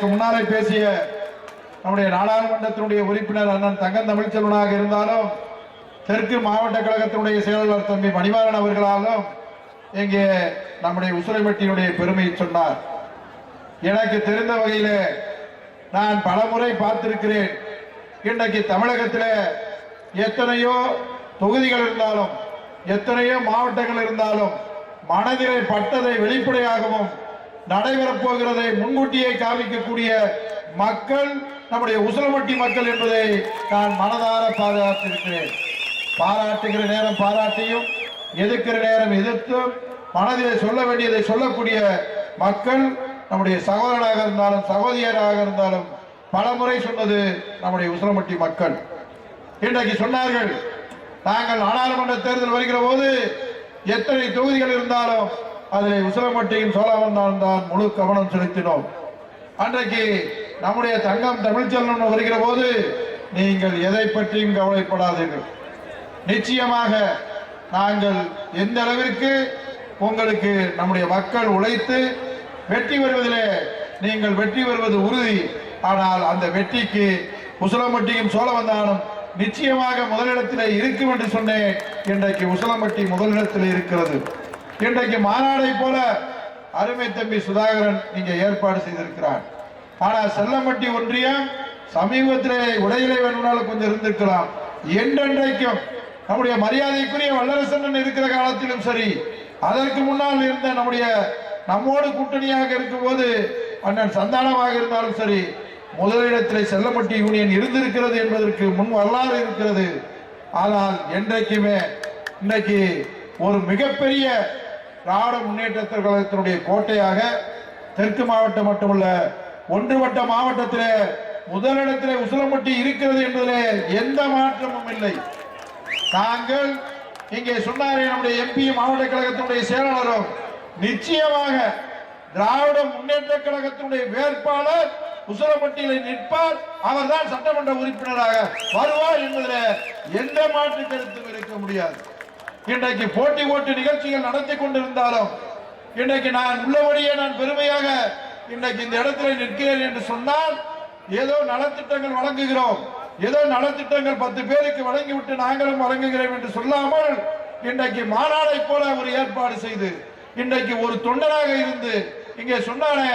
எனக்கு முன்னாலே பேசிய நம்முடைய நாடாளுமன்றத்தினுடைய உறுப்பினர் அண்ணன் தங்கம் தமிழ்ச்செல்வனாக இருந்தாலும் தெற்கு மாவட்ட கழகத்தினுடைய செயலாளர் தம்பி மணிவாரன் அவர்களாலும் இங்கே நம்முடைய உசுரைமட்டியினுடைய பெருமையை சொன்னார். எனக்கு தெரிந்த வகையில் நான் பலமுறை பார்த்திருக்கிறேன். இன்றைக்கு தமிழகத்தில் எத்தனையோ தொகுதிகள் இருந்தாலும் எத்தனையோ மாவட்டங்கள் இருந்தாலும் மனதிலே பட்டதை வெளிப்படையாகவும் நடைபெறப் போகிறதை முன்கூட்டியே காமிக்கக்கூடிய மக்கள் நம்முடைய உசலமட்டி மக்கள் என்பதை நான் மனதார பாதுகாத்திருக்கிறேன் பாராட்டுகிற நேரம் பாராட்டியும் எதிர்க்கிற நேரம் எதிர்த்தும் மனதிலே சொல்ல வேண்டியதை சொல்லக்கூடிய மக்கள் நம்முடைய சகோதரனாக இருந்தாலும் சகோதரியராக இருந்தாலும் பல முறை சொன்னது நம்முடைய உசலமட்டி மக்கள். இன்றைக்கு சொன்னார்கள் நாங்கள் நாடாளுமன்ற தேர்தல் வருகிற போது எத்தனை தொகுதிகள் இருந்தாலும் அதில் உசிலம்பட்டியும் சோழவந்தான் தான் முழு கவனம் செலுத்தினோம். அன்றைக்கு நம்முடைய தங்கம் தமிழ்ச்செல்வன் வருகிற போது நீங்கள் எதை பற்றியும் கவலைப்படாதீர்கள். நிச்சயமாக நாங்கள் எந்த அளவிற்கு உங்களுக்கு நம்முடைய மக்கள் உழைத்து வெற்றி வருவதிலே நீங்கள் வெற்றி வருவது உறுதி. ஆனால் அந்த வெற்றிக்கு உசலம்பட்டியும் சோழவந்தானும் நிச்சயமாக முதலிடத்தில் இருக்கும் என்று சொன்னேன். இன்றைக்கு உசலம்பட்டி முதலிடத்தில் இருக்கிறது. இன்றைக்கு மாநாடை போல அருமை தம்பி சுதாகரன் இங்கே ஏற்பாடு செய்திருக்கிறார். ஆனால் செல்லம்பட்டி ஒன்றியம் சமீபத்திலே உடையிலே வேணும்னாலும் கொஞ்சம் இருந்திருக்கலாம். என்றென்றைக்கும் நம்முடைய மரியாதைக்குரிய வல்லரசன் இருக்கிற காலத்திலும் சரி அதற்கு முன்னால் இருந்த நம்முடைய நம்மோடு கூட்டணியாக இருக்கும்போது அண்ணன் சந்தானமாக இருந்தாலும் சரி முதலிடத்திலே செல்லப்பட்டி யூனியன் இருந்திருக்கிறது என்பதற்கு முன் வரலாறு இருக்கிறது. ஆனால் என்றைக்குமே இன்றைக்கு ஒரு மிகப்பெரிய திராவிட முன்னேற்ற கழகத்தினுடைய கோட்டையாக தெற்கு மாவட்டம் மட்டுமல்ல ஒன்றுபட்ட மாவட்டத்திலே முதலிடத்திலே உசிலம்பட்டி இருக்கிறது என்பதிலே எந்த மாற்றமும் இல்லை. நாங்கள் இங்கே சொன்னாரே நம்முடைய எம்பி மாவட்ட கழகத்தினுடைய செயலாளரும். நிச்சயமாக திராவிட முன்னேற்ற கழகத்தினுடைய வேட்பாளர் உசலப்பட்டியில் நிற்பார். அவர்தான் சட்டமன்ற உறுப்பினராக வருவார் என்பதில் எந்த மாற்று கருத்தும் இருக்க முடியாது. இன்றைக்கு போட்டி ஓட்டு நிகழ்ச்சிகள் நடத்தி கொண்டிருந்தாலும் இன்றைக்கு நான் உள்ளபடியே நான் பெருமையாக இன்றைக்கு இந்த இடத்துல நிற்கிறேன் என்று சொன்னால் ஏதோ நலத்திட்டங்கள் வழங்குகிறோம். ஏதோ நலத்திட்டங்கள் பத்து பேருக்கு வழங்கிவிட்டு நாங்களும் வழங்குகிறோம் என்று சொல்லாமல் இன்றைக்கு மாநாடை போல ஒரு ஏற்பாடு செய்து இன்றைக்கு ஒரு தொண்டராக இருந்து இங்கே சொன்னானே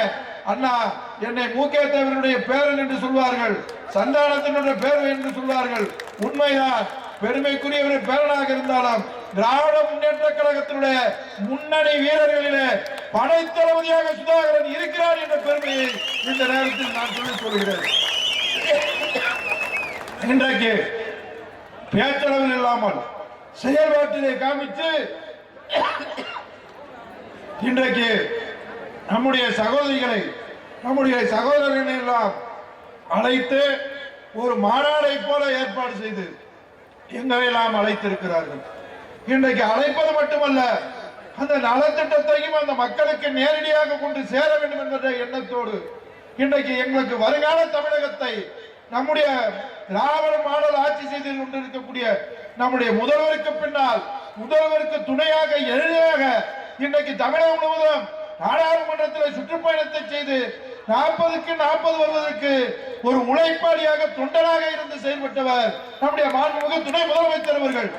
அண்ணா என்னை மூக்கே தேவனுடைய பேரன் என்று சொல்வார்கள் சந்தானத்தினுடைய பேரன் என்று சொல்வார்கள். உண்மைதான் பெருமைக்குரியவர் பேரனாக இருந்தாலும் திராவிட முன்னேற்ற கழகத்தினுடைய முன்னணி வீரர்களிலே படைத்தளபதியாக சுதாகரன் இருக்கிறார் என்ற பெருமையை இந்த நேரத்தில் நான் சொல்லிக் கொள்கிறேன். இன்றைக்கு பேச்சளவில் இல்லாமல் செயல்பாட்டிலே காமித்து இன்றைக்கு நம்முடைய சகோதரிகளை நம்முடைய சகோதரர்களை எல்லாம் அழைத்து ஒரு மாநாடை போல ஏற்பாடு செய்து எங்களை எல்லாம் அழைத்திருக்கிறார்கள். இன்றைக்கு அழைப்பது மட்டுமல்ல அந்த நலத்திட்டத்தையும் அந்த மக்களுக்கு நேரடியாக கொண்டு சேர வேண்டும் என்ற எண்ணத்தோடு இன்றைக்கு எங்களுக்கு வருங்கால தமிழகத்தை நம்முடைய திராவிட மாடல் ஆட்சி செய்து கொண்டிருக்கக்கூடிய நம்முடைய முதல்வருக்கு பின்னால் முதல்வருக்கு துணையாக எளிதாக இன்றைக்கு தமிழகம் முழுவதும் நாடாளுமன்றத்தில் சுற்றுப்பயணத்தை செய்து நாற்பதுக்கு நாற்பது வருவதற்கு ஒரு உழைப்பாளியாக தொண்டராக இருந்து செயல்பட்டவர் நம்முடைய மாண்புமிகு துணை முதலமைச்சர் அவர்கள்.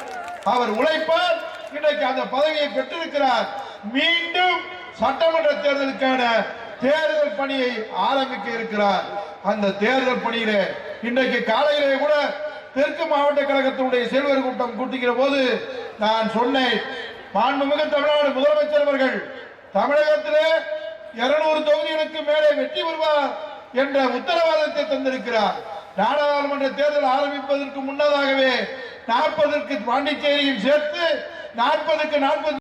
அவர் உழைப்பார் இன்றைக்கு அந்த பதவியை பெற்றிருக்கிறார். மீண்டும் சட்டமன்ற தேர்தலுக்கான தேர்தல் பணியை ஆரம்பிக்க இருக்கிறார். அந்த தேர்தல் பணியிலே இன்றைக்கு காலையிலே கூட தெற்கு மாவட்ட கழகத்தினுடைய செல்வர் கூட்டம் கூட்டுகிற போது நான் சொன்னேன் மாண்புமிகு தமிழ்நாடு முதலமைச்சர் அவர்கள் தமிழகத்திலே இருநூறு தொகுதிகளுக்கு மேலே வெற்றி பெறுவார் என்ற உத்தரவாதத்தை தந்திருக்கிறார். நாடாளுமன்ற தேர்தல் ஆரம்பிப்பதற்கு முன்னதாகவே நாற்பதற்கு பாண்டிச்சேரியில் சேர்த்து நாற்பதுக்கு நாற்பது